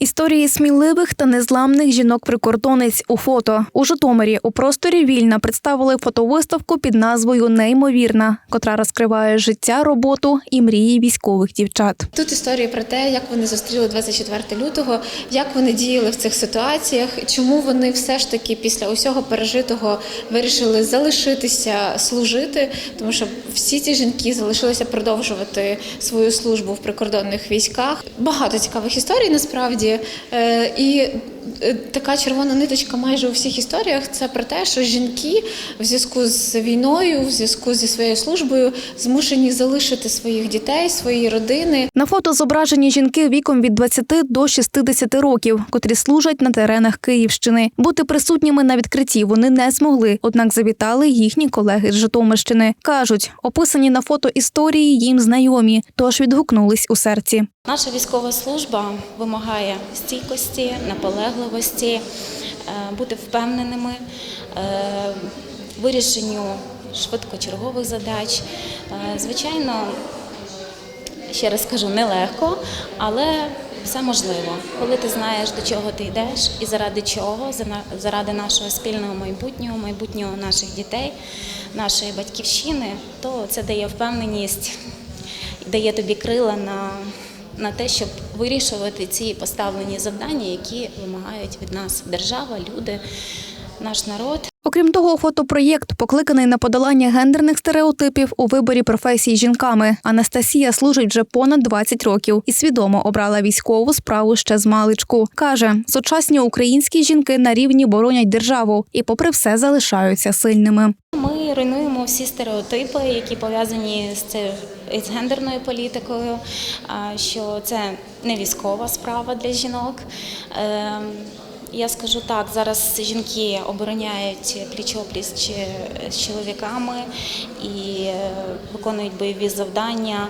Історії сміливих та незламних жінок-прикордонець у фото у Житомирі у просторі вільна представили фотовиставку під назвою Неймовірна, котра розкриває життя, роботу і мрії військових дівчат. Тут історії про те, як вони зустріли 24 лютого, як вони діяли в цих ситуаціях, чому вони все ж таки після усього пережитого вирішили залишитися служити, тому що всі ці жінки залишилися продовжувати свою службу в прикордонних військах. Багато цікавих історій насправді. Е, І така червона ниточка майже у всіх історіях це про те, що жінки в зв'язку з війною, в зв'язку зі своєю службою змушені залишити своїх дітей, свої родини, На фото зображені жінки віком від 20 до 60 років, котрі служать на теренах Київщини. Бути присутніми на відкритті вони не змогли, однак завітали їхні колеги з Житомирщини. кажуть, описані на фото історії їм знайомі, тож відгукнулись у серці. Наша військова служба вимагає стійкості, наполегливості, е, бути впевненими, е, вирішенню швидкочергових задач. Е, Звичайно, ще раз скажу, нелегко, але все можливо. Коли ти знаєш, до чого ти йдеш і заради чого, заради нашого спільного майбутнього, майбутнього наших дітей, нашої батьківщини, то це дає впевненість дає тобі крила на, на те, щоб вирішувати ці поставлені завдання, які вимагають від нас держава, люди, наш народ. Окрім того, фотопроєкт покликаний на подолання гендерних стереотипів у виборі професій жінками. Анастасія служить вже понад 20 років і свідомо обрала військову справу ще з маличку. каже, сучасні українські жінки на рівні боронять державу і, попри все, залишаються сильними. Ми руйнуємо всі стереотипи, які пов'язані з це з гендерною політикою, що це не військова справа для жінок. Я скажу так, зараз жінки обороняють пліч-опліч з чоловіками і е, виконують бойові завдання,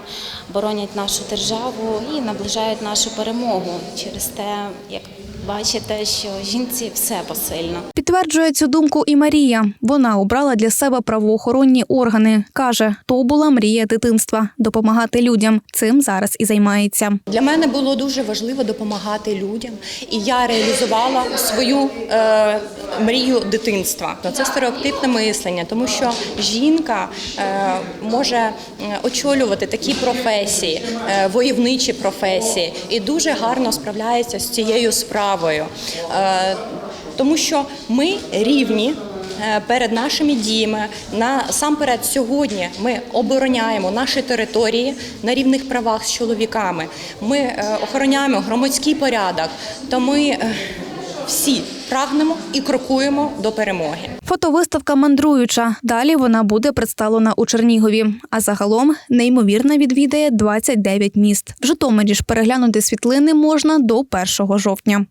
боронять нашу державу і наближають нашу перемогу. Через те, як бачите, що жінці все посильно. Підтверджує цю думку і Марія. Вона обрала для себе правоохоронні органи. каже, то була мрія дитинства допомагати людям. Цим зараз і займається. Для мене було дуже важливо допомагати людям, і я реалізувала свою е, мрію дитинства. Це стереотипне мислення, тому що жінка е, може е, очолювати такі професії, е, войовничі професії, і дуже гарно справляється з цією справою, е, тому що ми рівні. е, Перед нашими діями насамперед сьогодні ми обороняємо наші території на рівних правах з чоловіками. Ми е, охороняємо громадський порядок, то ми всі прагнемо і крокуємо до перемоги. Фотовиставка мандруюча. Далі вона буде представлена у Чернігові. А загалом неймовірно відвідає 29 міст. В Житомирі ж переглянути світлини можна до 1 жовтня.